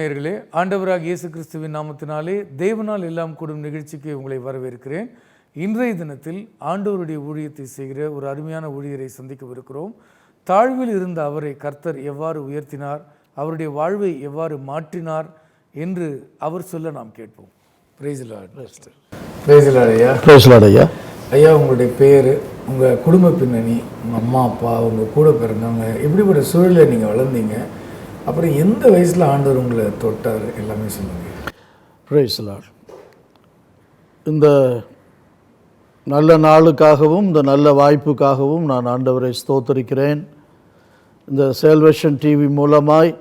நேயர்களே ஆண்டவராக இயேசு கிறிஸ்துவின் நாமத்தினாலே தேவனால் எல்லாம் கூடும் நிகழ்ச்சிக்கு உங்களை வரவேற்கிறேன். இன்றைய தினத்தில் ஆண்டவருடைய ஊழியத்தை செய்கிற ஒரு அருமையான ஊழியரை சந்திக்கவிருக்கிறோம். தாழ்வில் இருந்த அவரை கர்த்தர் எவ்வாறு உயர்த்தினார் அவருடைய வாழ்வை எவ்வாறு மாற்றினார் என்று அவர் சொல்ல நாம் கேட்போம். ஐயா. பேசலாடு ஐயா. ஐயா உங்களுடைய பேர் உங்கள் குடும்ப பின்னணி உங்கள் அம்மா அப்பா உங்கள் கூட பிறந்தவங்க எப்படிப்பட்ட சூழலில் நீங்கள் வளர்ந்தீங்க. அப்புறம் எந்த வயசில் ஆண்டவர் உங்களை தொட்டார்? எல்லாமே சொல்லுங்கள் இந்த நல்ல நாளுக்காகவும் இந்த நல்ல வாய்ப்புக்காகவும் நான் ஆண்டவரை ஸ்தோத்தரிக்கிறேன். இந்த சேல்வேஷன் டிவி மூலமாய்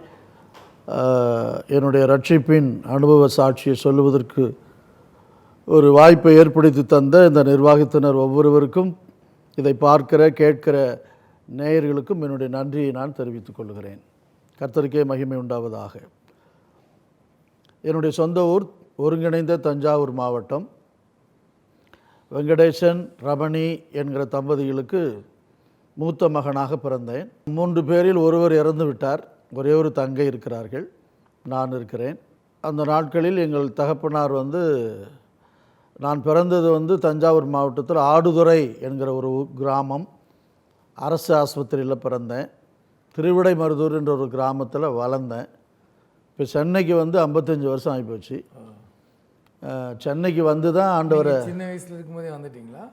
என்னுடைய ரட்சிப்பின் அனுபவ சாட்சியை சொல்லுவதற்கு ஒரு வாய்ப்பை ஏற்படுத்தி தந்த இந்த நிர்வாகத்தினர் ஒவ்வொருவருக்கும் இதை பார்க்கிற கேட்கிற நேயர்களுக்கும் என்னுடைய நன்றியை நான் தெரிவித்துக் கொள்கிறேன். கர்த்தருக்கே மகிமை உண்டாவதாக. என்னுடைய சொந்த ஊர் ஒருங்கிணைந்த தஞ்சாவூர் மாவட்டம். வெங்கடேசன் ரமணி என்கிற தம்பதிகளுக்கு மூத்த மகனாக பிறந்தேன். மூன்று பேரில் ஒருவர் இறந்து விட்டார். ஒரே ஒரு தங்கை இருக்கிறார்கள். நான் இருக்கிறேன். அந்த நாட்களில் எங்கள் தகப்பனார் வந்து நான் பிறந்தது வந்து தஞ்சாவூர் மாவட்டத்தில் ஆடுதுறை என்கிற ஒரு கிராமம். அரசு ஆஸ்பத்திரியில் பிறந்தேன். திருவிடைமருதூர் என்ற ஒரு கிராமத்தில் வளர்ந்தேன். இப்போ சென்னைக்கு வந்து ஐம்பத்தஞ்சு வருஷம் ஆகிப்போச்சு சென்னைக்கு வந்து தான் ஆண்டவரை சின்ன வயசில் இருக்கும்போதே வந்துட்டீங்களா?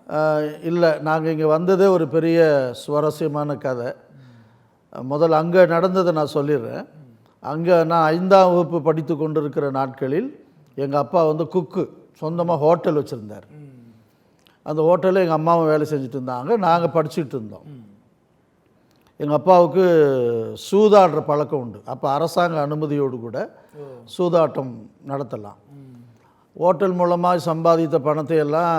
இல்லை நாங்கள் இங்கே வந்ததே ஒரு பெரிய சுவாரஸ்யமான கதை. முதல்ல அங்கே நடந்ததை நான் சொல்லிடுறேன். அங்கே நான் ஐந்தாம் வகுப்பு படித்து கொண்டிருக்கிற நாட்களில் எங்கள் அப்பா வந்து குக்கு சொந்தமாக ஹோட்டல் வச்சுருந்தார். அந்த ஹோட்டலில் எங்கள் அம்மாவும் வேலை செஞ்சுட்டு இருந்தாங்க. நாங்கள் படிச்சுட்டு இருந்தோம். எங்கள் அப்பாவுக்கு சூதாடுற பழக்கம் உண்டு. அப்போ அரசாங்க அனுமதியோடு கூட சூதாட்டம் நடத்தலாம். ஹோட்டல் மூலமாக சம்பாதித்த பணத்தை எல்லாம்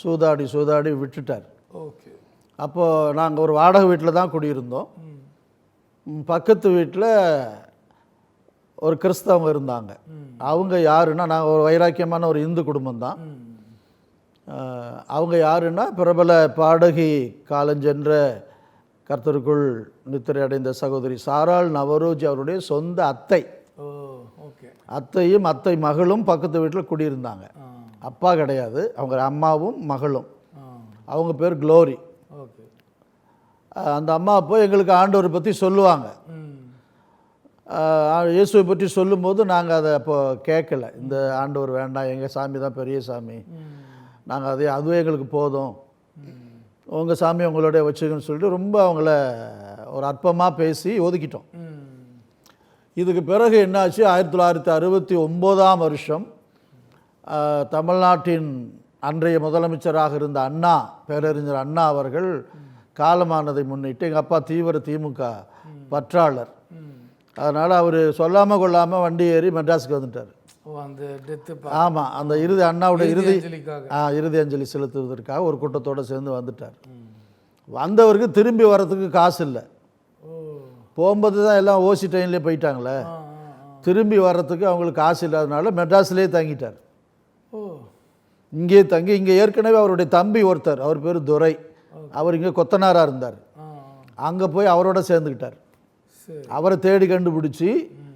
சூதாடி சூதாடி விட்டுட்டார். ஓகே. அப்போது நாங்கள் ஒரு வாடகை வீட்டில் தான் குடியிருந்தோம். பக்கத்து வீட்டில் ஒரு கிறிஸ்தவங்க இருந்தாங்க. அவங்க யாருன்னா நாங்கள் ஒரு வைராக்கியமான ஒரு இந்து குடும்பம் தான். அவங்க யாருன்னா பிரபல பாடகி காலஞ்சென்ற கர்த்தருக்குள் நித்திரை அடைந்த சகோதரி சாராள் நவரோஜ் அவருடைய சொந்த அத்தை. அத்தையும் அத்தை மகளும் பக்கத்து வீட்டில் குடியிருந்தாங்க. அப்பா கிடையாது அவங்க அம்மாவும் மகளும். அவங்க பேர் க்ளோரி. அந்த அம்மா அப்போ எங்களுக்கு ஆண்டவரை பற்றி சொல்லுவாங்க. இயேசுவை பற்றி சொல்லும்போது நாங்கள் அதை அப்போ கேட்கல. இந்த ஆண்டவர் வேண்டாம் எங்கள் சாமி தான் பெரிய சாமி. நாங்கள் அதே அதுவே எங்களுக்கு போதும். உங்கள் சாமி உங்களோட வச்சுக்கன்னு சொல்லிட்டு ரொம்ப அவங்கள ஒரு அற்பமாக பேசி ஒதுக்கிட்டோம். இதுக்கு பிறகு என்னாச்சு? ஆயிரத்தி தொள்ளாயிரத்தி அறுபத்தி ஒம்போதாம் வருஷம் தமிழ்நாட்டின் அன்றைய முதலமைச்சராக இருந்த அண்ணா பேரறிஞர் அண்ணா அவர்கள் காலமானதை முன்னிட்டு எங்கள் அப்பா தீவிர திமுக பற்றாளர். அதனால் அவர் சொல்லாமல் கொள்ளாமல் வண்டி ஏறி மெட்ராஸுக்கு வந்துட்டார். ஆமாம் அந்த இறுதி அண்ணாவுடைய இறுதி ஆ இறுதி அஞ்சலி செலுத்துவதற்காக ஒரு கூட்டத்தோடு சேர்ந்து வந்துட்டார். வந்தவருக்கு திரும்பி வர்றதுக்கு காசு இல்லை. போகும்போது தான் எல்லாம் ஓசி ட்ரெயின்லேயே போயிட்டாங்களே. திரும்பி வர்றதுக்கு அவங்களுக்கு காசு இல்லாதனால மெட்ராஸ்லேயே தங்கிட்டார். ஓ. இங்கேயே தங்கி இங்கே ஏற்கனவே அவருடைய தம்பி ஒருத்தர் அவர் பேர் துரை. அவர் இங்கே கொத்தனாராக இருந்தார். அங்கே போய் அவரோட சேர்ந்துக்கிட்டார். சரி. அவரை தேடி கண்டுபிடிச்சி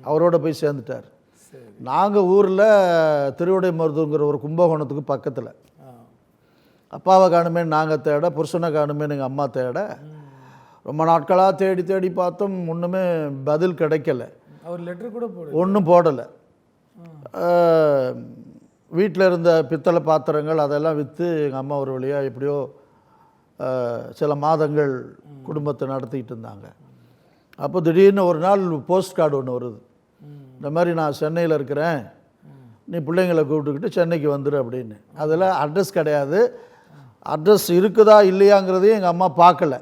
அவரோட போய் சேர்ந்துட்டார். சரி நாங்கள் ஊரில் திருவிடைமருதுங்கிற ஒரு கும்பகோணத்துக்கு பக்கத்தில். அப்பாவை காணுமே நாங்கள் தேட புருஷனை காணுமேன்னு எங்கள் அம்மா தேட. ரொம்ப நாட்களாக தேடி தேடி பார்த்தோம். ஒன்றுமே பதில் கிடைக்கல. அவர் லெட்டர் கூட போடு ஒன்றும் போடலை. வீட்டில் இருந்த பித்தளை பாத்திரங்கள் அதெல்லாம் விற்று எங்கள் அம்மா ஒரு வழியாக எப்படியோ சில மாதங்கள் குடும்பத்தை நடத்திக்கிட்டு இருந்தாங்க. அப்போ திடீர்னு ஒரு நாள் போஸ்ட் கார்டு ஒன்று வருது. இந்த மாதிரி நான் சென்னையில் இருக்கிறேன். நீ பிள்ளைங்களை கூப்பிட்டுக்கிட்டு சென்னைக்கு வந்துடு அப்படின்னு. அதில் அட்ரஸ் கிடையாது. அட்ரஸ் இருக்குதா இல்லையாங்கிறதையும் எங்கள் அம்மா பார்க்கல.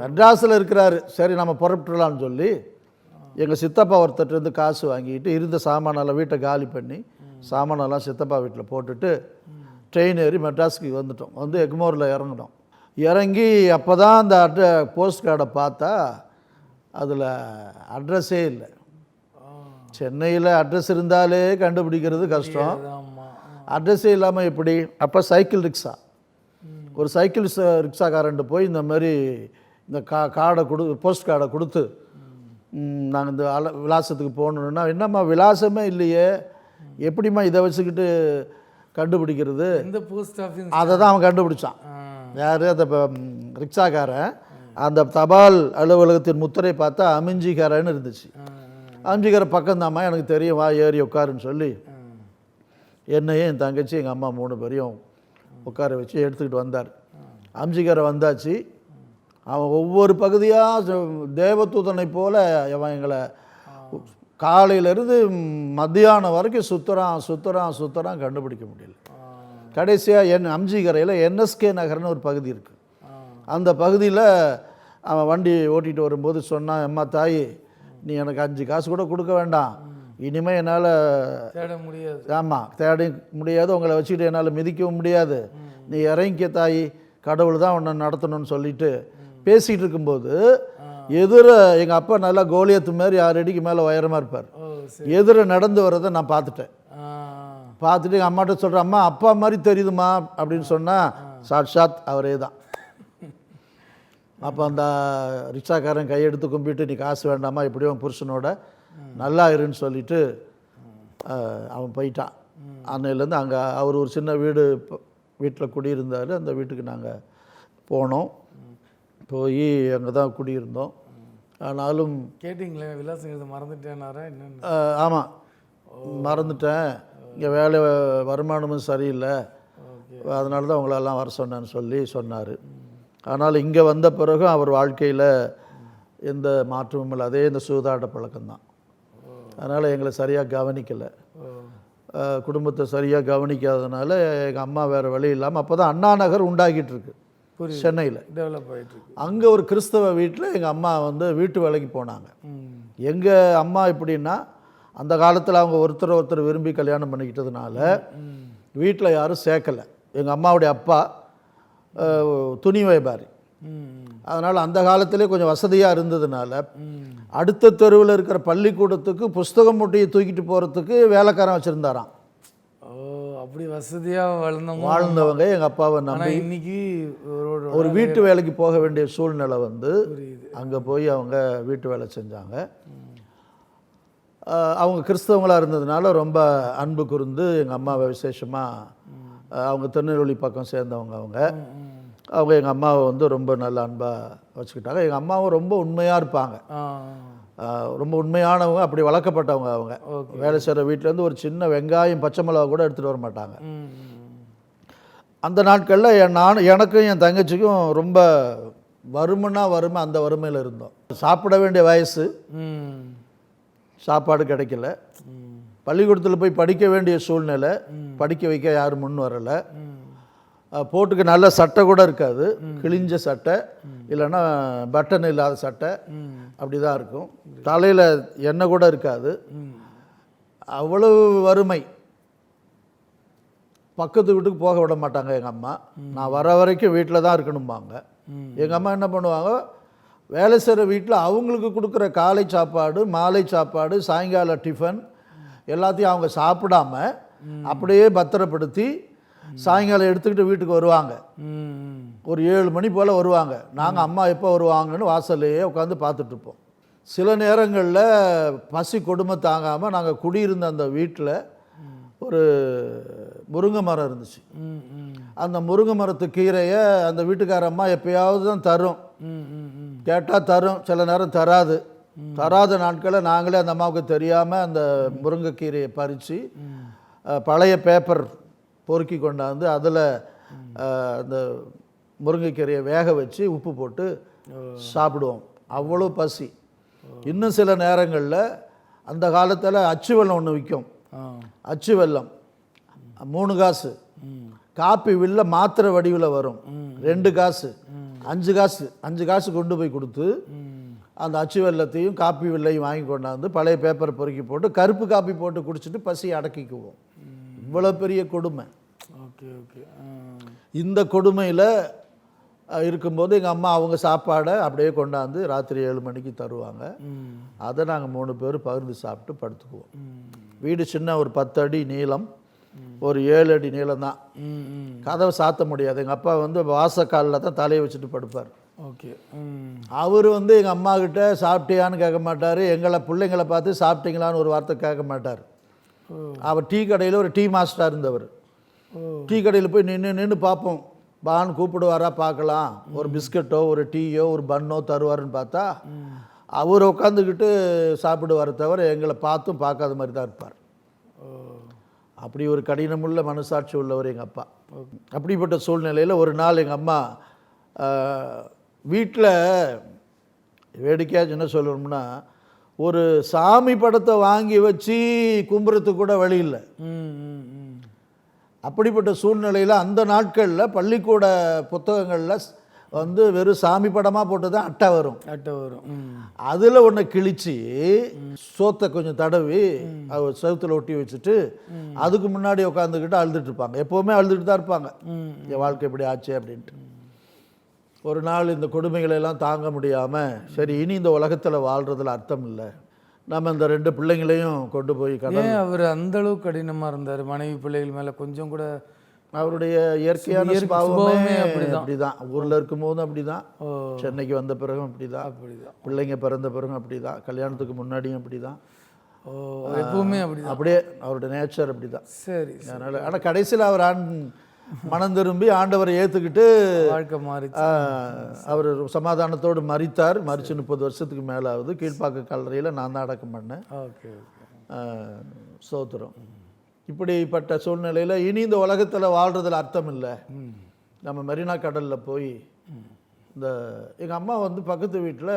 மெட்ராஸில் இருக்கிறாரு. சரி நம்ம புறப்பட்டுலான்னு சொல்லி எங்கள் சித்தப்பா ஒருத்தர்கிட்டருந்து காசு வாங்கிட்டு இருந்த சாமானெல்லாம் வீட்டை காலி பண்ணி சாமானெல்லாம் சித்தப்பா வீட்டில் போட்டுட்டு ட்ரெயின் ஏறி மெட்ராஸுக்கு வந்துட்டோம். வந்து எக்மோரில் இறங்கினோம். இறங்கி அப்போ தான் அந்த அட்ர போஸ்ட் கார்டை பார்த்தா அதில் அட்ரஸே இல்லை. சென்னையில் அட்ரஸ் இருந்தாலே கண்டுபிடிக்கிறது கஷ்டம். அட்ரஸே இல்லாமல் எப்படி? அப்போ சைக்கிள் ரிக்ஷா ஒரு சைக்கிள் ரிக்ஷாக்காரன்ட்டு போய் இந்த மாதிரி இந்த கா கார்டை கொடு போஸ்ட் கார்டை கொடுத்து நாங்கள் இந்த அல விலாசத்துக்கு போகணுன்னா என்னம்மா விலாசமே இல்லையே. எப்படிம்மா இதை வச்சுக்கிட்டு கண்டுபிடிக்கிறது? எந்த போஸ்ட் ஆஃபீஸ் அதை தான் அவன் கண்டுபிடிச்சான். யார்? அந்த ரிக்ஷாக்காரன் அந்த தபால் அலுவலகத்தின் முத்திரை பார்த்தா அமிஞ்சிக்காரன்னு இருந்துச்சு. அமிஞ்சிக்கார பக்கம்தாம்மா எனக்கு தெரியும் வா ஏறி உட்காருன்னு சொல்லி. என்னையும் என் தங்கச்சி எங்கள் அம்மா மூணு பேரையும் உட்கார வச்சு எடுத்துக்கிட்டு வந்தார். அம்ஜிக்காரை வந்தாச்சு. அவன் ஒவ்வொரு பகுதியாக தேவதூதனை போல அவன் எங்களை காலையிலேருந்து மத்தியானம் வரைக்கும் சுற்றுறான் சுற்றுறான் சுற்றுறான் கண்டுபிடிக்க முடியல. கடைசியாக என் அம்ஜிக்கரையில் என்எஸ்கே நகர்னு ஒரு பகுதி இருக்குது அந்த பகுதியில் அவன் வண்டி ஓட்டிகிட்டு வரும்போது சொன்னான் அம்மா தாயி நீ எனக்கு அஞ்சு காசு கூட கொடுக்க வேண்டாம். இனிமேல் என்னால் தேட முடியாது. ஆமாம் தேட முடியாது. உங்களை வச்சுக்கிட்டு என்னால் மிதிக்கவும் முடியாது. நீ இறங்கிக்க தாயி. கடவுள் தான் உன்னை நடத்தணும்னு சொல்லிட்டு பேசிகிட்டு இருக்கும்போது எதிர எங்கள் அப்பா நல்லா கோலியத்து மாதிரி ஆறு அடிக்கு மேலே உயரமாக இருப்பார். எதிர நடந்து வர்றதை நான் பார்த்துட்டேன். பார்த்துட்டு எங்கள் அம்மாட்ட சொல்கிறேன் அம்மா அப்பா மாதிரி தெரியுதுமா? அப்படின்னு சொன்னால் சாட்சாத் அவரே தான். அப்போ அந்த ரிக்ஷாக்காரன் கையெடுத்து கும்பிட்டு நீ காசு வேண்டாமா? எப்படியும் புருஷனோட நல்லா இருன்னு சொல்லிட்டு அவன் போயிட்டான். அன்னையிலேருந்து அங்கே அவர் ஒரு சின்ன வீடு வீட்டில் குடியிருந்தார். அந்த வீட்டுக்கு நாங்கள் போனோம். போய் அங்கே தான் குடியிருந்தோம். ஆனாலும் கேட்டிங்களே விலாசங்கிறது மறந்துட்டேனாரா? என்னன்னு. ஆமாம் மறந்துட்டேன். இங்கே வேலை வருமானமும் சரியில்லை. அதனால தான் உங்களெல்லாம் வர சொன்னேன்னு சொல்லி சொன்னார். ஆனால் இங்கே வந்த பிறகு அவர் வாழ்க்கையில் எந்த மாற்றமும் இல்லை. அதே இந்த சூதாட்ட பழக்கம்தான். அதனால் எங்களை சரியாக கவனிக்கலை. குடும்பத்தை சரியாக கவனிக்காதனால எங்கள் அம்மா வேறு வழி இல்லாமல் அப்போ தான் அண்ணா நகர் உண்டாக்கிட்டு இருக்கு. சென்னையில். டெவலப் இருக்கு. அங்கே ஒரு கிறிஸ்தவ வீட்டில் எங்கள் அம்மா வந்து வீட்டு வேலைக்கு போனாங்க. எங்கள் அம்மா எப்படின்னா அந்த காலத்தில் அவங்க ஒருத்தர் ஒருத்தர் விரும்பி கல்யாணம் பண்ணிக்கிட்டதுனால வீட்டில் யாரும் சேர்க்கலை. எங்கள் அம்மாவுடைய அப்பா துணி வியாபாரி. அதனால் அந்த காலத்திலே கொஞ்சம் வசதியாக இருந்ததுனால அடுத்த தெருவில் இருக்கிற பள்ளிக்கூடத்துக்கு புஸ்தகம் மூட்டையை தூக்கிட்டு போகிறதுக்கு வேலைக்காரன் வச்சுருந்தாராம். ஓ அப்படி வசதியா வளர்ந்தவங்க. வாழ்ந்தவங்க எங்கள் அப்பாவை நம்பி இன்னைக்கு ஒரு வீட்டு வேலைக்கு போக வேண்டிய சூழ்நிலை வந்து அங்கே போய் அவங்க வீட்டு வேலை செஞ்சாங்க. அவங்க கிறிஸ்தவங்களாக இருந்ததுனால ரொம்ப அன்பு கூர்ந்து எங்கள் அம்மாவை விசேஷமாக அவங்க திருநெல்வேலி பக்கம் சேர்ந்தவங்க அவங்க. அவங்க எங்கள் அம்மாவை வந்து ரொம்ப நல்ல அன்பாக வச்சுக்கிட்டாங்க. எங்கள் அம்மாவும் ரொம்ப உண்மையாக இருப்பாங்க. ரொம்ப உண்மையானவங்க அப்படி வளர்க்கப்பட்டவங்க அவங்க. வேலை செய்கிற வீட்டிலேருந்து ஒரு சின்ன வெங்காயம் பச்சை மிளகா கூட எடுத்துகிட்டு வர மாட்டாங்க. அந்த நாட்களில் என் நான் எனக்கும் என் தங்கச்சிக்கும் ரொம்ப வறுமைனா வறுமை அந்த வறுமையில் இருந்தோம். சாப்பிட வேண்டிய வயசு. சாப்பாடு கிடைக்கல. பள்ளிக்கூடத்தில் போய் படிக்க வேண்டிய சூழ்நிலை. படிக்க வைக்க யாரும் முன் வரலை. போட்டுக்க நல்ல சட்டை கூட இருக்காது. கிழிஞ்ச சட்டை இல்லைன்னா பட்டன் இல்லாத சட்டை அப்படி தான் இருக்கும். தலையில் எண்ணெய் கூட இருக்காது. அவ்வளவு வறுமை. பக்கத்து வீட்டுக்கு போக விட மாட்டாங்க எங்கள் அம்மா. நான் வர வரைக்கும் வீட்டில் தான் இருக்கணும்பாங்க. எங்கள் அம்மா என்ன பண்ணுவாங்க? வேலை செய்கிற வீட்டில் அவங்களுக்கு கொடுக்குற காலை சாப்பாடு மாலை சாப்பாடு சாயங்கால டிஃபன் எல்லாத்தையும் அவங்க சாப்பிடாம அப்படியே பத்திரப்படுத்தி சாயங்காலம் எடுத்துக்கிட்டு வீட்டுக்கு வருவாங்க. ஒரு ஏழு மணி போல் வருவாங்க. நாங்கள் அம்மா எப்போ வருவாங்கன்னு வாசல்லையே உட்காந்து பார்த்துட்ருப்போம் சில நேரங்களில் பசி கொடுமை தாங்காமல் நாங்கள் குடியிருந்த அந்த வீட்டில் ஒரு முருங்கை மரம் இருந்துச்சு. அந்த முருங்கை மரத்து கீரையை அந்த வீட்டுக்கார அம்மா எப்பயாவது தான் தரும். கேட்டால் தரும். சில நேரம் தராது. தராத நாட்களில் நாங்களே அந்த அம்மாவுக்கு தெரியாமல் அந்த முருங்கைக்கீரையை பறித்து பழைய பேப்பர் பொறுக்கி கொண்டாந்து அதில் அந்த முருங்கைக்கீரையை வேக வச்சு உப்பு போட்டு சாப்பிடுவோம். அவ்வளோ பசி. இன்னும் சில நேரங்களில் அந்த காலத்தில் அச்சு வெல்லம் ஒன்று விற்கும் அச்சு வெல்லம். மூணு காசு. காப்பி வில்ல மாத்திரை வடிவில் வரும். ரெண்டு காசு. அஞ்சு காசு. அஞ்சு காசு கொண்டு போய் கொடுத்து அந்த அச்சு வெல்லத்தையும் காப்பி வில்லையும் வாங்கி கொண்டாந்து பழைய பேப்பர் பொறுக்கி போட்டு கருப்பு காப்பி போட்டு குடிச்சிட்டு பசியை அடக்கிக்குவோம். இவ்வளோ பெரிய கொடுமை. இந்த கொடுமையில் இருக்கும்போது எங்கள் அம்மா அவங்க சாப்பாடை அப்படியே கொண்டாந்து ராத்திரி ஏழு மணிக்கு தருவாங்க. அதை நாங்கள் மூணு பேர் பகிர்ந்து சாப்பிட்டு படுத்துக்குவோம். வீடு சின்ன ஒரு பத்து அடி நீளம் ஒரு ஏழு அடி நீளம் தான். கதவை சாத்த முடியாது. எங்கள் அப்பா வந்து வாசக்காலில் தான் தலையை வச்சுட்டு படுப்பார். ஓகே அவர் வந்து எங்கள் அம்மா கிட்ட சாப்பிட்டியான்னு கேட்க மாட்டார். எங்களை பிள்ளைங்களை பார்த்து சாப்பிட்டீங்களான்னு ஒரு வார்த்தை கேட்க மாட்டார். அவர் டீ கடையில் ஒரு டீ மாஸ்டராக இருந்தவர். டீ கடையில் போய் நின்று நின்று பார்ப்போம். பான்னு கூப்பிடுவாரா பார்க்கலாம். ஒரு பிஸ்கட்டோ ஒரு டீயோ ஒரு பன்னோ தருவாருன்னு பார்த்தா அவர் உட்காந்துக்கிட்டு சாப்பிடுவார் தவிர எங்களை பார்த்தும் பார்க்காத மாதிரி தான் இருப்பார். அப்படி ஒரு கடினமுள்ள மனசாட்சி உள்ளவர் எங்கள் அப்பா. அப்படிப்பட்ட சூழ்நிலையில் ஒரு நாள் எங்கள் அம்மா வீட்டில் வேடிக்கையாக என்ன சொல்லணும்னா ஒரு சாமி படத்தை வாங்கி வச்சு கும்புறதுக்கு கூட வழி இல்லை. அப்படிப்பட்ட சூழ்நிலையில் அந்த நாட்களில் பள்ளிக்கூட புத்தகங்களில் வந்து வெறும் சாமி படமாக போட்டு தான் அட்டை வரும். அட்டை வரும். அதில் ஒன்று கிழிச்சு சோத்தை கொஞ்சம் தடவி அவ செவுத்துல ஒட்டி வச்சுட்டு அதுக்கு முன்னாடி உட்காந்துக்கிட்டு அழுதுட்டு இருப்பாங்க. எப்போவுமே அழுதுட்டு தான் இருப்பாங்க. என் வாழ்க்கை இப்படி ஆச்சு அப்படின்ட்டு. ஒரு நாள் இந்த கொடுமைகளை எல்லாம் தாங்க முடியாமல் சரி இனி இந்த உலகத்தில் வாழ்கிறதுல அர்த்தம் இல்லை. நம்ம இந்த ரெண்டு பிள்ளைங்களையும் கொண்டு போய் கடல் அவர் அந்த அளவுக்கு கடினமா இருந்தார்? மனைவி பிள்ளைகள் மேல கொஞ்சம் கூட அவருடைய இயற்கையான இயற்கை சுபாவமே அப்படிதான். ஊரில் இருக்கும்போதும் அப்படிதான். ஓ. சென்னைக்கு வந்த பிறகும் அப்படிதான். அப்படிதான். பிள்ளைங்க பிறந்த பிறகும் அப்படிதான். கல்யாணத்துக்கு முன்னாடியும் அப்படிதான். ஓ எப்பவுமே அப்படிதான். அப்படியே அவருடைய நேச்சர் அப்படிதான். சரி அதனால் ஆனால் கடைசியில் அவர் ஆண் மனம் திரும்பி ஆண்டவரை ஏற்றுக்கிட்டு வாழ்க்கை மாறிச்சு. அவர் சமாதானத்தோடு மறித்தார் மறிச்சு முப்பது வருஷத்துக்கு மேலே ஆகுது கீழ்ப்பாக்க கல்லறையில் நான் தான் அடக்கம் பண்ணேன். ஓகே ஸ்தோத்திரம். இப்படிப்பட்ட சூழ்நிலையில் இனி இந்த உலகத்தில் வாழ்கிறதுல அர்த்தம் இல்லை. நம்ம மெரினா கடலில் போய் இந்த எங்கள் அம்மா வந்து பக்கத்து வீட்டில்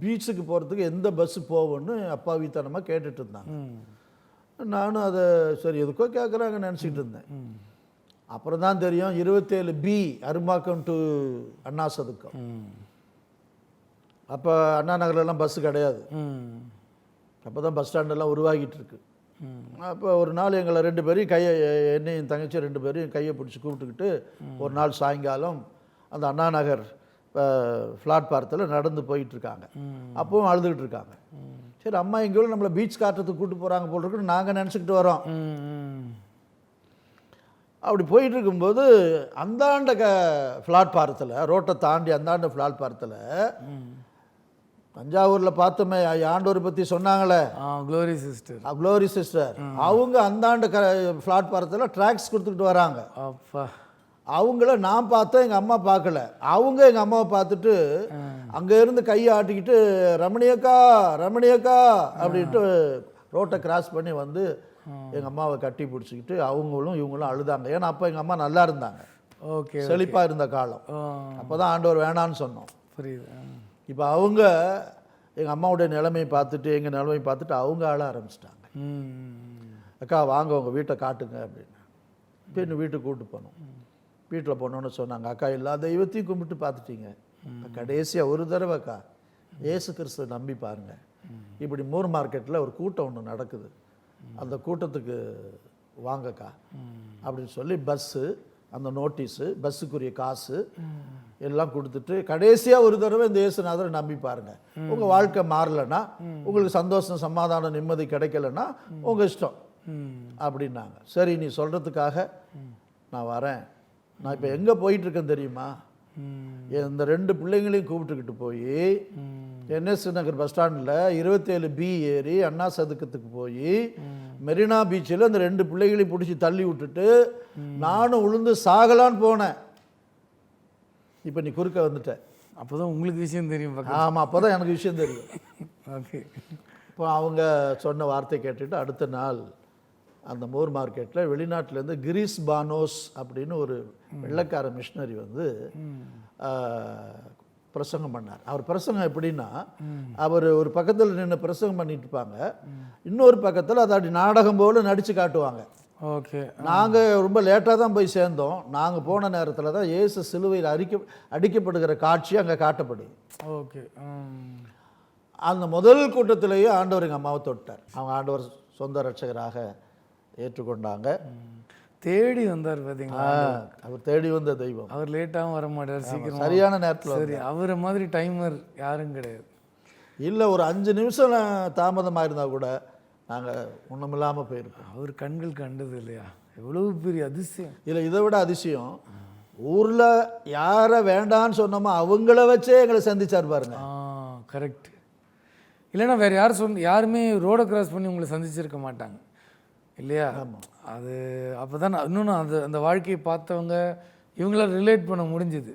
பீச்சுக்கு போகிறதுக்கு எந்த பஸ்ஸு போகும்னு அப்பாவித்தனமாக கேட்டுட்டு இருந்தாங்க. நானும் அதை சரி எதுக்கோ கேட்குறாங்க நினச்சிக்கிட்டு இருந்தேன். அப்புறம் தான் தெரியும் இருபத்தேழு பி அரும்பாக்கம் டு அண்ணா சதுக்கம் அப்போ அண்ணா நகர்லாம் பஸ்ஸு கிடையாது. அப்போ தான் பஸ் ஸ்டாண்டெல்லாம் உருவாகிட்டு இருக்கு அப்போ ஒரு நாள் எங்களை ரெண்டு பேரையும் கையை என்னையும் தங்கச்சி ரெண்டு பேரையும் கையை பிடிச்சி கூப்பிட்டுக்கிட்டு ஒரு நாள் சாயங்காலம் அந்த அண்ணா நகர் பிளாட்பாரத்தில் நடந்து போயிட்டு இருக்காங்க அப்பவும் அழுதுகிட்டு இருக்காங்க சரி அம்மா எங்கேயோ நம்மளை பீச் காட்டுறதுக்கு கூப்பிட்டு போகிறாங்க போல் இருக்குன்னு நாங்கள் நினச்சிக்கிட்டு வரோம். அப்படி போயிட்டு இருக்கும்போது அந்தாண்ட க பிளாட்பாரத்தில் ரோட்டை தாண்டி அந்தாண்ட பிளாட்பாரத்தில் தஞ்சாவூரில் பார்த்தோமே ஆண்டோரை பற்றி சொன்னாங்களே. க்ளோரி சிஸ்டர் க்ளோரி சிஸ்டர் அவங்க அந்தாண்ட க பிளாட்பாரத்தில் ட்ராக்ஸ் கொடுத்துக்கிட்டு வராங்க. அப்பா. அவங்கள நான் பார்த்தேன் எங்கள் அம்மா பார்க்கல. அவங்க எங்கள் அம்மாவை பார்த்துட்டு அங்கே இருந்து கையை ஆட்டிக்கிட்டு ரமணியக்கா ரமணியக்கா அப்படின்ட்டு ரோட்டை கிராஸ் பண்ணி வந்து எங்கள் அம்மாவை கட்டி பிடிச்சிக்கிட்டு அவங்களும் இவங்களும் அழுதாங்க. ஏன்னா அப்போ எங்கள் அம்மா நல்லா இருந்தாங்க. ஓகே செழிப்பாக இருந்த காலம். அப்போ தான் ஆண்டவர் வேணான்னு சொன்னோம். புரியுது. இப்போ அவங்க எங்கள் அம்மாவுடைய நிலைமையை பார்த்துட்டு எங்கள் நிலைமையை பார்த்துட்டு அவங்க ஆள ஆரம்பிச்சிட்டாங்க. அக்கா வாங்க உங்கள் வீட்டை காட்டுங்க அப்படின்னு. பின்ன வீட்டுக்கு கூப்பிட்டு போனோம். வீட்டில் போனோன்னு சொன்னாங்க. அக்கா எல்லா தெய்வத்தையும் கும்பிட்டு பார்த்துட்டீங்க. கடைசியாக ஒரு தடவைக்கா ஏசு கிறிஸ்துவை நம்பி பாருங்க. இப்படி மூர் மார்க்கெட்டில் ஒரு கூட்டம் ஒன்று நடக்குது. அந்த கூட்டத்துக்கு வாங்கக்கா. அப்படின்னு சொல்லி பஸ்ஸு அந்த நோட்டீஸு பஸ்ஸுக்குரிய காசு எல்லாம் கொடுத்துட்டு கடைசியாக ஒரு தடவை இந்த இயேசுநாதரை நம்பி பாருங்க. உங்கள் வாழ்க்கை மாறலைன்னா உங்களுக்கு சந்தோஷம் சமாதானம் நிம்மதி கிடைக்கலன்னா உங்கள் இஷ்டம். அப்படின்னாங்க. சரி நீ சொல்கிறதுக்காக நான் வரேன். நான் இப்போ எங்கே போயிட்டுருக்கேன் தெரியுமா? இந்த ரெண்டு பிள்ளைங்களையும் கூப்பிட்டுக்கிட்டு போய் என்எஸ் நகர் பஸ் ஸ்டாண்டில் இருபத்தேழு பி ஏறி அண்ணா சதுக்கத்துக்கு போய் மெரினா பீச்சில் அந்த ரெண்டு பிள்ளைகளையும் பிடிச்சி தள்ளி விட்டுட்டு நானும் உளுந்து சாகலான்னு போனேன். இப்போ நீ குறுக்க வந்துட்ட. அப்போதான் உங்களுக்கு விஷயம் தெரியும் ஆமாம் அப்போ தான் எனக்கு விஷயம் தெரியும். ஓகே. இப்போ அவங்க சொன்ன வார்த்தை கேட்டுட்டு அடுத்த நாள் அந்த மோர் மார்க்கெட்டில் வெளிநாட்டிலேருந்து கிரீஸ் பானோஸ் அப்படின்னு ஒரு வெள்ளைக்கார மிஷினரி வந்து பிரசங்கம் பண்ணார். அவர் பிரசங்கம் எப்படின்னா அவர் ஒரு பக்கத்தில் நின்று பிரசங்கம் பண்ணிட்டு இருப்பாங்க. இன்னொரு பக்கத்தில் அதை அப்படி நாடகம் போல நடித்து காட்டுவாங்க. ஓகே. நாங்கள் ரொம்ப லேட்டாக தான் போய் சேர்ந்தோம். நாங்கள் போன நேரத்தில் தான் இயேசு சிலுவையில் அடிக்க அடிக்கப்படுகிற காட்சி அங்கே காட்டப்படுது ஓகே. அந்த முதல் கூட்டத்திலேயே ஆண்டவர் எங்கள் அம்மாவை தொட்டார். அவங்க ஆண்டவர் சொந்த ரட்சகராக ஏற்றுக்கொண்டாங்க. தேடி வந்தார் பார்த்தீங்களா அவர் தேடி வந்த தெய்வம். அவர் லேட்டாகவும் வர மாட்டார் சீக்கிரம் சரியான நேரத்தில் சரி அவரை மாதிரி டைமர் யாரும் கிடையாது. இல்லை ஒரு அஞ்சு நிமிஷம் தாமதமாக இருந்தால் கூட நாங்கள் ஒன்றுமில்லாமல் போயிருக்கோம் அவர் கண்கள் கண்டது இல்லையா? எவ்வளவு பெரிய அதிசயம். இதில் இதை விட அதிசயம் ஊரில் யாரை வேண்டான்னு சொன்னோமோ அவங்கள வச்சே எங்களை சந்திச்சார் பாருங்க. கரெக்ட் இல்லைன்னா வேற யாரும் சொன்ன யாருமே ரோடை கிராஸ் பண்ணி உங்களை சந்திச்சிருக்க மாட்டாங்க. இல்லையா? அது அப்போ தான் இன்னொன்று அது அந்த வாழ்க்கையை பார்த்தவங்க இவங்கள ரிலேட் பண்ண முடிஞ்சுது.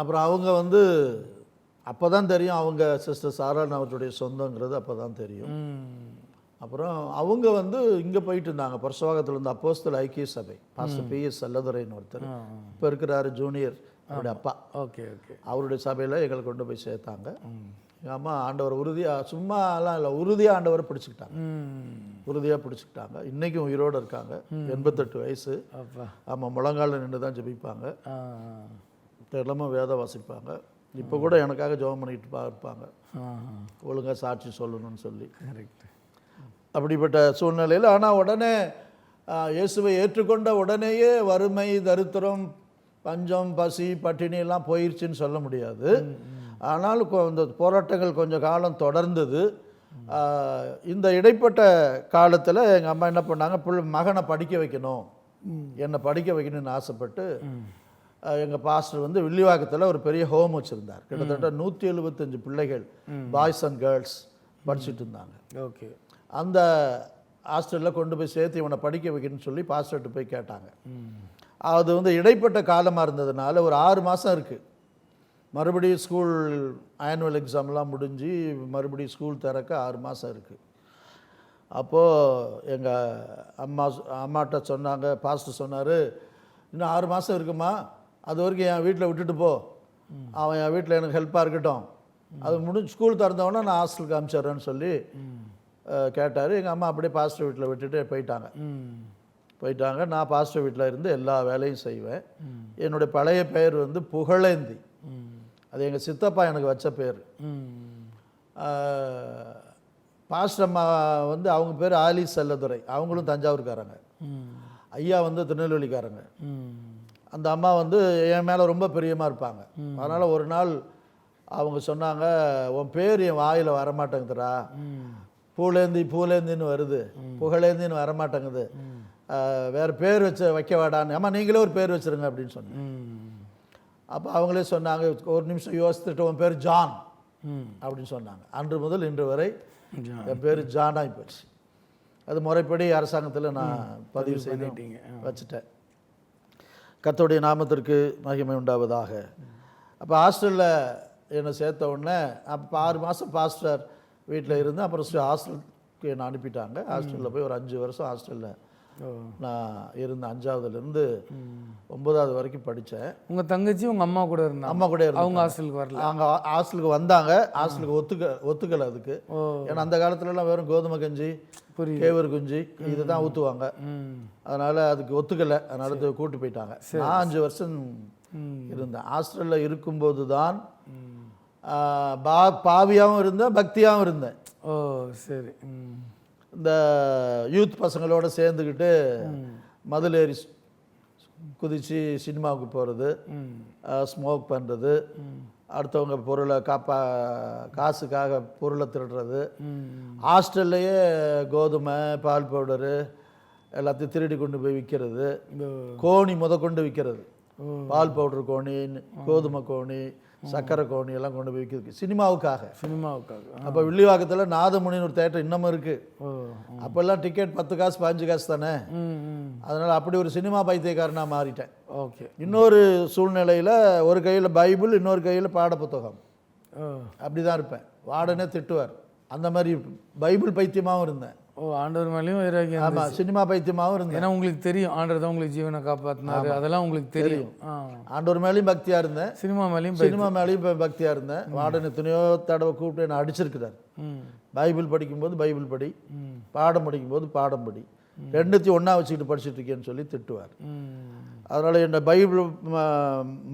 அப்புறம் அவங்க வந்து அப்போ தான் தெரியும் அவங்க சிஸ்டர் சாரான் அவருடைய சொந்தங்கிறது அப்போ தான் தெரியும் அப்புறம் அவங்க வந்து இங்கே போயிட்டு இருந்தாங்க. பரசுவாகத்தில் இருந்த அப்போஸ்தல ஐக்கிய சபை. பாஸ்டர் பி எஸ் செல்லதுரைன்னு ஒருத்தர். இப்போ இருக்கிறாரு ஜூனியர் அவருடைய அப்பா. Okay okay. அவருடைய சபையில் எங்களை கொண்டு போய் சேர்த்தாங்க. எங்கள் அம்மா ஆண்டவர் உறுதியாக சும்மாலாம் இல்லை உறுதியாக ஆண்டவரை பிடிச்சிக்கிட்டாங்க. உறுதியாக பிடிச்சிக்கிட்டாங்க. இன்றைக்கும் உயிரோடு இருக்காங்க. எண்பத்தெட்டு வயசு. ஆமாம் முழங்காலில் நின்று தான் ஜெபிப்பாங்க. தினமும் வேதம் வாசிப்பாங்க. இப்போ கூட எனக்காக ஜெபம் பண்ணிட்டு பா இருப்பாங்க. ஆ. ஒழுங்காக சாட்சி சொல்லணும்னு சொல்லி. அப்படிப்பட்ட சூழ்நிலையில் ஆனால் உடனே இயேசுவை ஏற்றுக்கொண்ட உடனேயே வறுமை தரித்திரம் பஞ்சம் பசி பட்டினி எல்லாம் போயிருச்சுன்னு சொல்ல முடியாது. ஆனால் கொ- இந்த போராட்டங்கள் கொஞ்சம் காலம் தொடர்ந்தது. இந்த இடைப்பட்ட காலத்தில் எங்கள் அம்மா என்ன பண்ணாங்க பிள்ளை மகனை படிக்க வைக்கணும். என்னை படிக்க வைக்கணும்னு ஆசைப்பட்டு எங்கள் பாஸ்டர் வந்து வில்லிவாக்கத்தில் ஒரு பெரிய ஹோம் வச்சுருந்தார். கிட்டத்தட்ட நூற்றி எழுபத்தஞ்சு பிள்ளைகள் பாய்ஸ் அண்ட் கேர்ள்ஸ் படிச்சுட்டு இருந்தாங்க. ஓகே. அந்த ஹாஸ்டலில் கொண்டு போய் சேர்த்து இவனை படிக்க வைக்கணும்னு சொல்லி பாஸ்டர்கிட்ட போய் கேட்டாங்க. அது வந்து இடைப்பட்ட காலமாக இருந்ததுனால ஒரு ஆறு மாதம் இருக்குது மறுபடியும் ஸ்கூல் ஆனுவல் எக்ஸாம்லாம் முடிஞ்சு மறுபடியும் ஸ்கூல் திறக்க ஆறு மாதம் இருக்குது அப்போது எங்கள் அம்மா அம்மாட்ட சொன்னாங்க பாஸ்டர் சொன்னார் இன்னும் ஆறு மாதம் இருக்குமா? அது வரைக்கும் என் வீட்டில் விட்டுட்டு போ. அவன் என் வீட்டில் எனக்கு ஹெல்ப்பாக இருக்கட்டும். அது முடிஞ்சு ஸ்கூல் திறந்தவொடனே நான் ஹாஸ்டலுக்கு அனுப்பிச்சிட்றேன்னு சொல்லி கேட்டார். எங்கள் அம்மா அப்படியே பாஸ்டர் வீட்டில் விட்டுட்டு போயிட்டாங்க. போயிட்டாங்க. நான் பாஸ்டர் வீட்டில் இருந்து எல்லா வேலையும் செய்வேன். என்னுடைய பழைய பெயர் வந்து புகழேந்தி. அது எங்கள் சித்தப்பா எனக்கு வச்ச பேர். பாஸ்டம்மா வந்து அவங்க பேர் ஆலி செல்லதுரை. அவங்களும் தஞ்சாவூர்காரங்க. ஐயா வந்து திருநெல்வேலிக்காரங்க. அந்த அம்மா வந்து என் மேலே ரொம்ப பிரியமாக இருப்பாங்க. அதனால் ஒரு நாள் அவங்க சொன்னாங்க உன் பேர் என் வாயில் வரமாட்டேங்குதுடா. பூலேந்தி பூலேந்தின்னு வருது. புகழேந்தின்னு வரமாட்டேங்குது. வேறு பேர் வச்சு வைக்க வேடான்னு ஆமாம் நீங்களே ஒரு பேர் வச்சிருங்க அப்படின்னு சொன்னேன். அப்போ அவங்களே சொன்னாங்க ஒரு நிமிஷம் யோசித்துட்டு உன் பேர் ஜான். அப்படின்னு சொன்னாங்க. அன்று முதல் இன்று வரை. என் பேர் ஜான் ஆகி போச்சு. அது முறைப்படி அரசாங்கத்தில் நான் பதிவு செய்து. வச்சுட்டேன். கர்த்தருடைய நாமத்திற்கு மகிமை உண்டாவதாக. அப்போ ஹாஸ்டலில் என்னை சேர்த்த உடனே அப்போ ஆறு மாதம் பாஸ்டர் வீட்டில் இருந்து அப்புறம் ஹாஸ்டலுக்கு என்னை அனுப்பிட்டாங்க. ஹாஸ்டலில் போய் ஒரு அஞ்சு வருஷம் ஹாஸ்டலில் நான் இருந்தேன் அஞ்சாவதுலேருந்து ஒன்பதாவது வரைக்கும் படித்தேன். உங்க தங்கச்சி உங்க அம்மா கூட இருந்தாங்க. அம்மா கூட அவங்க ஹாஸ்டலுக்கு வரல. அவங்க ஹாஸ்டலுக்கு வந்தாங்க. ஹாஸ்டலுக்கு ஒத்துக்க ஒத்துக்கலை அதுக்கு. ஏன்னா அந்த காலத்துலலாம் வெறும் கோதுமை கஞ்சி கேவர் குஞ்சு இதை தான் ஊற்றுவாங்க அதனால் அதுக்கு ஒத்துக்கலை. அதனால கூட்டு போயிட்டாங்க. நான் அஞ்சு வருஷம் இருந்தேன். ஹாஸ்டலில் இருக்கும்போது தான். பா பாவியாகவும் இருந்தேன் பக்தியாகவும் இருந்தேன். ஓ சரி. இந்த யூத் பசங்களோட சேர்ந்துக்கிட்டு மதில் ஏறி குதிச்சு சினிமாவுக்கு போகிறது ஸ்மோக் பண்ணுறது அடுத்தவங்க பொருளை காப்பா காசுக்காக பொருளை திருடுறது ஹாஸ்டல்லையே கோதுமை பால் பவுடரு எல்லாத்தையும் திருடி கொண்டு போய் விற்கிறது கோணி முத கொண்டு விற்கிறது. பால் பவுடர் கோணி கோதுமை கோணி சக்கரை கோணி எல்லாம் கொண்டு போய் விற்கிறது சினிமாவுக்காக. சினிமாவுக்காக. அப்போ வில்லிவாக்கத்தில் நாதமுனின்னு ஒரு தேட்டர் இன்னமும் இருக்குது அப்போல்லாம் டிக்கெட் பத்து காசு பதினஞ்சு காசு தானே? அதனால் அப்படி ஒரு சினிமா பைத்தியக்காரனாக மாறிட்டேன். ஓகே. இன்னொரு சூழ்நிலையில் ஒரு கையில் பைபிள் இன்னொரு கையில் பாடப்புத்தகம். அப்படி தான் இருப்பேன். வார்டனே திட்டுவார். அந்த மாதிரி பைபிள் பைத்தியமாகவும் இருந்தேன். ஓ ஆண்டவர் மேலேயும் வைராகியம் ஆமாம் சினிமா பைத்தியமாகவும் இருந்தேன் ஏன்னா உங்களுக்கு தெரியும் ஆண்டவர் தான் உங்களுக்கு ஜீவனை காப்பாத்தினாரு. அதெல்லாம் உங்களுக்கு தெரியும். ஆண்டவர் மேலேயும் பக்தியாக இருந்தேன். சினிமா மேலேயும் சினிமா மேலேயும் பக்தியாக இருந்தேன். வார்டன் எத்தனையோ தடவை கூப்பிட்டு என்னை அடிச்சிருக்கிறார். பைபிள் படிக்கும்போது பைபிள் படி பாடம் படிக்கும்போது பாடம் படி. ரெண்டுத்தையும் ஒன்றா வச்சுக்கிட்டு படிச்சுட்டு இருக்கேன்னு சொல்லி திட்டுவார். அதனால் இந்த பைபிள்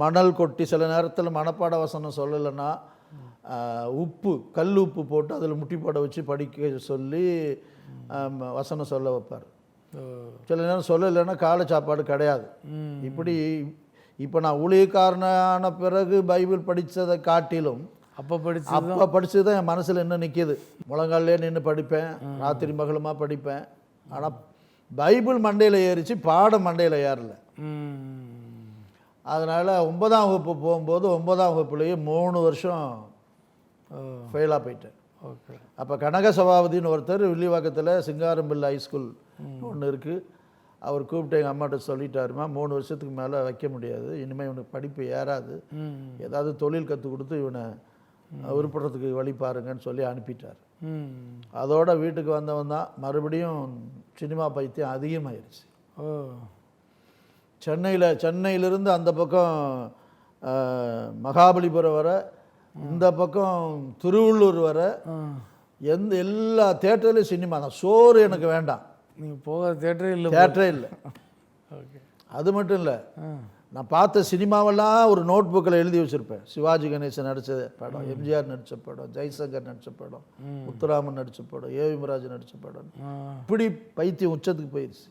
மணல் கொட்டி சில நேரத்தில் மனப்பாட வசனம் சொல்லலைன்னா உப்பு கல் உப்பு போட்டு அதில் முட்டி போட வச்சு படிக்க சொல்லி வசனம் சொல்ல வைப்பார். சில நேரம் சொல்லலைன்னா காலை சாப்பாடு கிடையாது. இப்படி இப்போ நான் ஊழியக்காரனான பிறகு பைபிள் படித்ததை காட்டிலும் அப்போ படிச்சு அப்போ படிச்சது தான் என் மனசில் இன்னும் நிற்கிது முழங்காலே நின்று படிப்பேன் ராத்திரி மகளுமாக படிப்பேன். ஆனால் பைபிள் மண்டையில் ஏறிச்சு பாடம் மண்டையில் ஏறல. அதனால் ஒன்பதாம் வகுப்பு போகும்போது ஒன்பதாம் வகுப்புலேயே மூணு வருஷம் ஃபெயிலாக போயிட்டேன். ஓகே. அப்போ கனக சபாபதினு ஒருத்தர் வில்லிவாக்கத்தில் சிங்காரம்பில் ஹைஸ்கூல் ஒன்று இருக்குது அவர் கூப்பிட்டு எங்கள் அம்மாட்ட சொல்லிட்டாருமா மூணு வருஷத்துக்கு மேலே வைக்க முடியாது இனிமேல் இவனுக்கு படிப்பு ஏறாது. ஏதாவது தொழில் கற்றுக் கொடுத்து இவனை உருப்படுறதுக்கு வழி பாருங்கன்னு சொல்லி அனுப்பிட்டார். அதோட வீட்டுக்கு வந்தவன் தான். மறுபடியும் சினிமா பைத்தியம் அதிகமாயிருச்சு. ஓ. சென்னையில் சென்னையிலிருந்து அந்த பக்கம் மகாபலிபுரம் வர இந்த பக்கம் திருவள்ளூர் வர எந்த எல்லா தேட்டர்லையும் சினிமா தான். சோறு எனக்கு வேண்டாம். நீங்கள் போகாத தேட்டரே இல்லை தேட்டரே இல்லை. ஓகே. அது மட்டும் இல்லை நான் பார்த்த சினிமாவெல்லாம் ஒரு நோட் புக்கில் எழுதி வச்சுருப்பேன். சிவாஜி கணேசன் நடித்த படம் எம்ஜிஆர் நடித்த படம் ஜெய்சங்கர் நடித்த படம் முத்துராமன் நடித்த படம் ஏ விமராஜ் நடித்த படம். இப்படி பைத்தியம் உச்சத்துக்கு போயிடுச்சு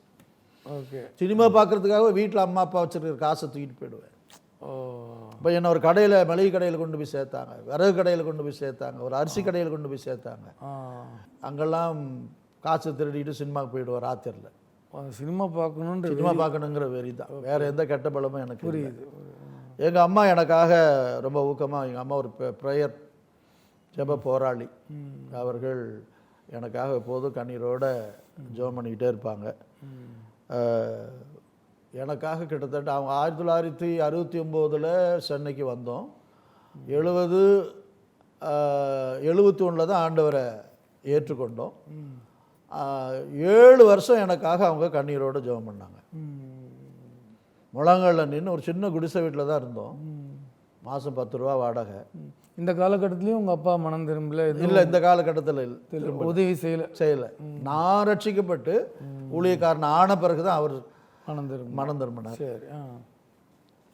ஓகே. சினிமா பார்க்கறதுக்காக வீட்டில் அம்மா அப்பா வச்சிருக்கிற காசை தூக்கிட்டு போயிடுவேன். இப்போ என்னை ஒரு கடையில் மளிகை கடையில் கொண்டு போய் சேர்த்தாங்க விறகு கடையில் கொண்டு போய் சேர்த்தாங்க ஒரு அரிசி கடையில் கொண்டு போய் சேர்த்தாங்க. அங்கெல்லாம் காசு திருடிட்டு சினிமாவுக்கு போயிடுவோம் ராத்திரியில் சினிமா பார்க்கணுன்ற சினிமா பார்க்கணுங்கிற வெறி தான். வேறு எந்த கெட்ட பலமும் எனக்கு. புரியுது எங்கள் அம்மா எனக்காக ரொம்ப ஊக்கமாக எங்கள் அம்மா ஒரு ப்ரேயர் ஜெப போராளி. அவர்கள் எனக்காக எப்போதும் கண்ணீரோட ஜெபம் பண்ணிக்கிட்டே இருப்பாங்க. எனக்காக கிட்டத்தட்ட அவங்க ஆயிரத்தி தொள்ளாயிரத்தி அறுபத்தி ஒம்போதில் சென்னைக்கு வந்தோம். எழுபது எழுபத்தி ஒன்றில் தான் ஆண்டவரை ஏற்றுக்கொண்டோம். ஏழு வருஷம் எனக்காக அவங்க கண்ணீரோட ஜெபம் பண்ணாங்க. முழங்காலில் நின்று ஒரு சின்ன குடிசை வீட்டில் தான் இருந்தோம். மாதம் பத்து ரூபா வாடகை. இந்த காலகட்டத்திலயும் உங்க அப்பா மனம் திரும்பல? இல்லை இந்த காலகட்டத்தில் இல்லை உதவி செய்யல. செய்யலை. நான் ரட்சிக்கப்பட்டு ஊழியக்காரன் ஆன பிறகு தான் அவர் மனம் மனம் திரும்பினார் சரி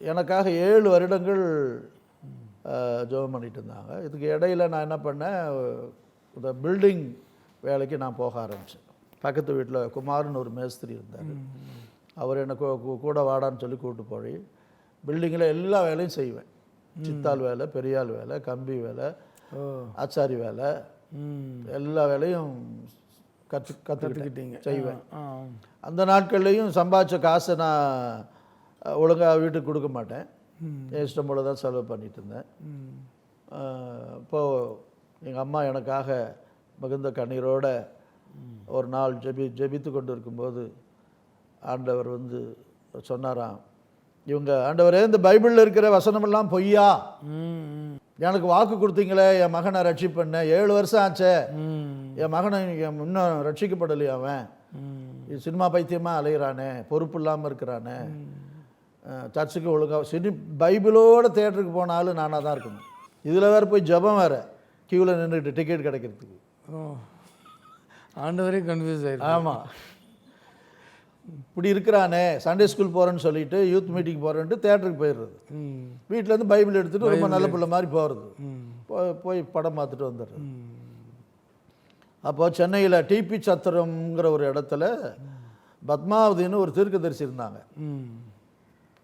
எனக்காக ஏழு வருடங்கள் ஜெபம் பண்ணிட்டு இருந்தாங்க. இதுக்கு இடையில நான் என்ன பண்ணேன் இந்த பில்டிங் வேலைக்கு நான் போக ஆரம்பித்தேன் பக்கத்து வீட்டில் குமார்னு ஒரு மேஸ்திரி இருந்தார். அவர் என்னை கூட வாடான்னு சொல்லி கூப்பிட்டு போய் பில்டிங்கில் எல்லா வேலையும் செய்வேன். சித்தாள் வேலை பெரியாள் வேலை கம்பி வேலை ஆச்சாரி வேலை எல்லா வேலையும் கற்று கற்றுக்கிட்டீங்க செய்வேன். அந்த நாட்கள்லையும் சம்பாதிச்ச காசை நான் ஒழுங்காக வீட்டுக்கு கொடுக்க மாட்டேன். இஷ்டம் போல தான் செலவு பண்ணிட்டு இருந்தேன். இப்போது எங்கள் அம்மா எனக்காக மிகுந்த கண்ணீரோட ஒரு நாள் ஜெபி ஜெபித்து கொண்டு இருக்கும்போது ஆண்டவர் வந்து சொன்னாராம் இவங்க ஆண்டவரே இந்த பைபிளில் இருக்கிற வசனமெல்லாம் பொய்யா? எனக்கு வாக்கு கொடுத்தீங்களே என் மகனை ரட்சிப்பண்ண ஏழு வருஷம் ஆச்சே. என் மகனை இன்னும் ரட்சிக்கப்படலையே அவன். சினிமா பைத்தியமாக அலைகிறானே பொறுப்பு இல்லாமல் இருக்கிறானே. சர்ச்சுக்கு ஒழுங்காக சினி பைபிளோட தேட்டருக்கு போனாலும் நானாக தான் இருக்கணும். இதில் வேறு போய் ஜெபம் வேறு. க்யூவில் நின்றுட்டு டிக்கெட் கிடைக்கிறதுக்கு. ஆண்டவரே கன்ஃபியூஸ் ஆயிருக்கு ஆமாம் இப்படி இருக்கிறானே சண்டே ஸ்கூல் போகிறேன்னு சொல்லிட்டு யூத் மீட்டிங் போகிறேன்ட்டு தேட்டருக்கு போயிடுறது. வீட்டிலேருந்து பைபிள் எடுத்துகிட்டு ரொம்ப நல்ல பிள்ளை மாதிரி போகிறது போய் படம் பார்த்துட்டு வந்துடுறது. அப்போ சென்னையில் டிபி சத்திரம்ங்கிற ஒரு இடத்துல பத்மாவதின்னு ஒரு தீர்க்கதரிசி இருந்தாங்க.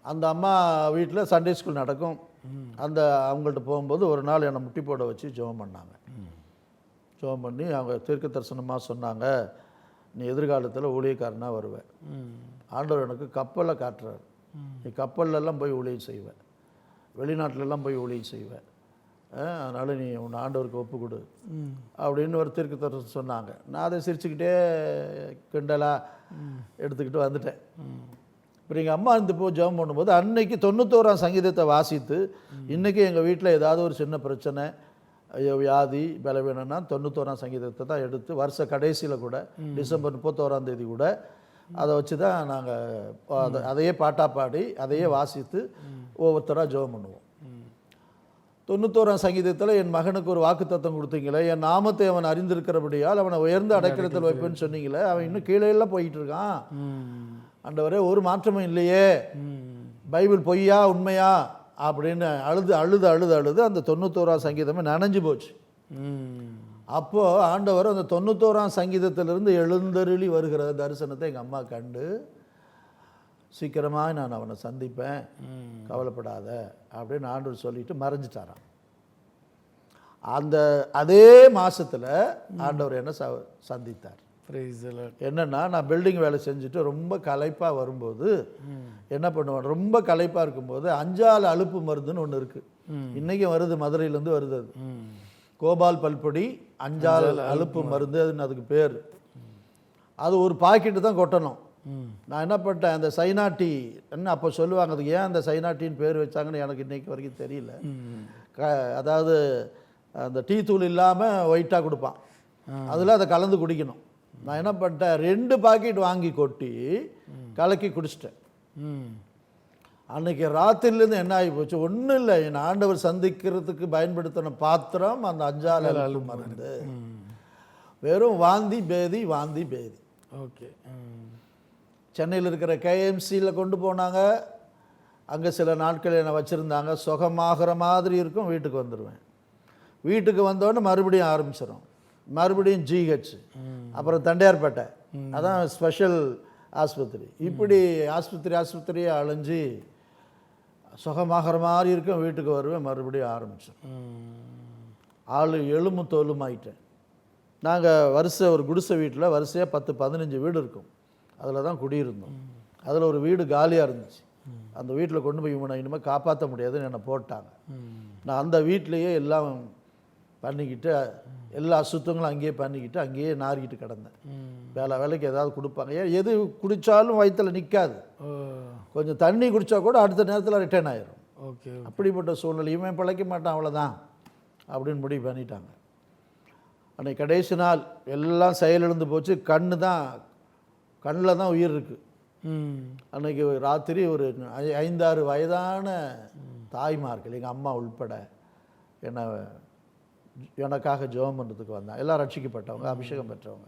அந்த அம்மா வீட்டில் சண்டே ஸ்கூல் நடக்கும். அந்த அவங்கள்ட்ட போகும்போது ஒரு நாள் என்னை முட்டி போட வச்சு ஜெபம் பண்ணாங்க. ஜெபம் பண்ணி அவங்க தீர்க்க தரிசனமாக சொன்னாங்க நீ எதிர்காலத்தில் ஊழியக்காரனாக வருவேன் ஆண்டவர் எனக்கு கப்பலை காட்டுறாரு. நீ கப்பல்லலாம் போய் ஊழியம் செய்வேன் வெளிநாட்டிலலாம் போய் ஊழியம் செய்வேன் அதனால் நீ உன் ஆண்டவருக்கு ஒப்பு கொடு. அப்படின்னு ஒரு தீர்க்க தரிசனம் சொன்னாங்க. நான் அதை சிரிச்சுக்கிட்டே கிண்டலா எடுத்துக்கிட்டு வந்துட்டேன். இப்போ எங்கள் அம்மா இருந்து போய் ஜெபம் பண்ணும்போது அன்னைக்கு தொண்ணூத்தோராம் சங்கீதத்தை வாசித்து இன்றைக்கி எங்கள் வீட்டில் ஏதாவது ஒரு சின்ன பிரச்சனை ஐயோ வியாதி பலவீனம்னா தொண்ணூத்தோராம் சங்கீதத்தை தான் எடுத்து வருஷ கடைசியில் கூட டிசம்பர் முப்பத்தோராம் தேதி கூட அதை வச்சு தான் நாங்கள் அதையே பாட்டா பாடி அதையே வாசித்து ஒவ்வொருத்தராக ஜெபம் பண்ணுவோம். தொண்ணூத்தோராம் சங்கீதத்தில் என் மகனுக்கு ஒரு வாக்குத்தத்தம் கொடுத்தீங்களே என் நாமத்தை அவன் அறிந்திருக்கிறபடியால் அவனை உயர்ந்த அடைக்கலத்தில் வைப்பேன்னு சொன்னீங்களே அவன் இன்னும் கீழே எல்லாம் போயிட்டு இருக்கான் ம். ஆண்டவரே ஒரு மாற்றமும் இல்லையே. பைபிள் பொய்யா உண்மையா அப்படின்னு அழுது அழுது அழுது அழுது அந்த தொண்ணூத்தோராம் சங்கீதமே நனைஞ்சு போச்சு. அப்போது ஆண்டவர் அந்த தொண்ணூத்தோராம் சங்கீதத்திலிருந்து எழுந்தருளி வருகிற தரிசனத்தை எங்கள் அம்மா கண்டு சீக்கிரமாக நான் அவனை சந்திப்பேன். கவலைப்படாத அப்படின்னு ஆண்டவர் சொல்லிட்டு மறைஞ்சிட்டாராம். அந்த அதே மாசத்துல ஆண்டவர் என்ன ச சந்தித்தார். என்னன்னா நான் பில்டிங் வேலை செஞ்சுட்டு ரொம்ப களைப்பாக வரும்போது என்ன பண்ணுவேன் ரொம்ப களைப்பாக இருக்கும்போது அஞ்சால் அலுப்பு மருந்துன்னு ஒன்று இருக்குது இன்றைக்கும் வருது மதுரையிலேருந்து வருது அது. கோபால் பல்பொடி அஞ்சால் அலுப்பு மருந்து. அதுன்னு அதுக்கு பேர். அது ஒரு பாக்கெட்டு தான் கொட்டணும். நான் என்ன பண்ணிட்டேன் அந்த சைனாட்டி என்ன அப்போ சொல்லுவாங்க அதுக்கு ஏன் அந்த சைனாட்டின்னு பேர் வச்சாங்கன்னு எனக்கு இன்னைக்கு வரைக்கும் தெரியல. க அதாவது அந்த டீ தூள் இல்லாமல் ஒயிட்டாக கொடுப்பான். அதில் அதை கலந்து குடிக்கணும். நான் என்ன பண்ணிட்டேன் ரெண்டு பாக்கெட் வாங்கி கொட்டி கலக்கி குடிச்சிட்டேன். ம். அன்னைக்கு ராத்திரிலேருந்து என்ன ஆகி போச்சு? ஒன்றும் இல்லை. என் ஆண்டவர் சந்திக்கிறதுக்கு பயன்படுத்தின பாத்திரம் அந்த அஞ்சால் மருந்து. வெறும் வாந்தி பேதி வாந்தி பேதி. ஓகே. சென்னையில் இருக்கிற கேஎம்சியில் கொண்டு போனாங்க. அங்கே சில நாட்கள் என்னை வச்சுருந்தாங்க. சுகமாகிற மாதிரி இருக்கும் வீட்டுக்கு வந்துடுவேன் வீட்டுக்கு வந்தோடனே மறுபடியும் ஆரம்பிச்சிடும் மறுபடியும் ஜிஹெச் அப்புறம் தண்டையார்பேட்டை. அதான் ஸ்பெஷல் ஆஸ்பத்திரி. இப்படி ஆஸ்பத்திரி ஆஸ்பத்திரியே அலைஞ்சு சுகமாகிற மாதிரி இருக்கும் வீட்டுக்கு வருவேன் மறுபடியும் ஆரம்பிச்சிடும் ம். ஆள் எலும்பு தோலுமாயிட்டேன். நாங்கள் வரிசை ஒரு குடிசை வீட்டில் வரிசையாக பத்து பதினஞ்சு வீடு இருக்கும். அதில் தான் குடியிருந்தோம். அதில் ஒரு வீடு காலியாக இருந்துச்சு. அந்த வீட்டில் கொண்டு போய் இவனை இனிமேல் காப்பாற்ற முடியாதுன்னு என்னை போட்டாங்க. நான் அந்த வீட்டிலேயே எல்லாம் பண்ணிக்கிட்டு எல்லா அசுத்தங்களும் அங்கேயே பண்ணிக்கிட்டு அங்கேயே நாறிக்கிட்டு கிடந்தேன். வேலை வேலைக்கு ஏதாவது கொடுப்பாங்க. ஏன் எது குடித்தாலும் வயிற்றில் நிற்காது கொஞ்சம் தண்ணி குடித்தா கூட அடுத்த நேரத்தில் ரிட்டர்ன் ஆயிரும். ஓகே அப்படிப்பட்ட சூழ்நிலை. இவன் பிழைக்க மாட்டான் அவ்வளோதான் அப்படின்னு முடிவு பண்ணிட்டாங்க. அன்னைக்கு கடைசி நாள் எல்லாம் செயலிழந்து போச்சு. கண்ணு தான் கண்ணில் தான் உயிர் இருக்குது ம். அன்னைக்கு ராத்திரி ஒரு ஐந்தாறு வயதான தாய்மார்கள் எங்கள் அம்மா உள்பட என்னை எனக்காக ஜெபம் பண்ணுறதுக்கு வந்தாங்க. எல்லாம் ரட்சிக்கப்பட்டவங்க அபிஷேகம் பெற்றவங்க.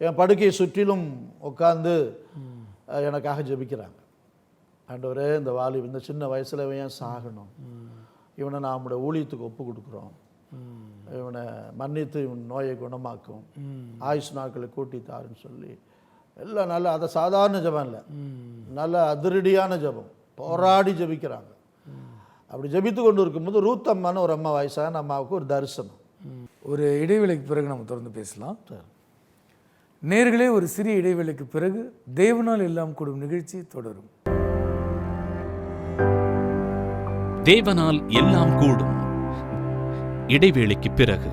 என் படுக்கையை சுற்றிலும் உட்காந்து எனக்காக ஜெபிக்கிறாங்க. ஆண்டவரே இந்த வாலி இந்த சின்ன வயசுல ஏன் சாகணும்? இவனை நம்முடைய ஊழியத்துக்கு ஒப்பு கொடுக்குறோம். இவனை மன்னித்து இவன் நோயை குணமாக்கும். ஆயுஷ் நாட்களை கூட்டி தாருன்னு சொல்லி எல்லாம் நல்ல அதை சாதாரண ஜெபம் இல்லை. ம். நல்ல அதிரடியான ஜெபம். போராடி ஜெபிக்கிறாங்க. அப்படி ஜெபித்து கொண்டு இருக்கும்போது ரூத்தம்மான்னு ஒரு அம்மா வயசான அம்மாவுக்கு ஒரு தரிசனம். ம். ஒரு இடைவேளைக்கு பிறகு நம்ம தொடர்ந்து பேசலாம். நேர்களே ஒரு சிறிய இடைவேளைக்கு பிறகு தேவனால் எல்லாம் கூடும் நிகழ்ச்சி தொடரும். தேவனால் எல்லாம் கூடும் இடைவேளைக்கு பிறகு.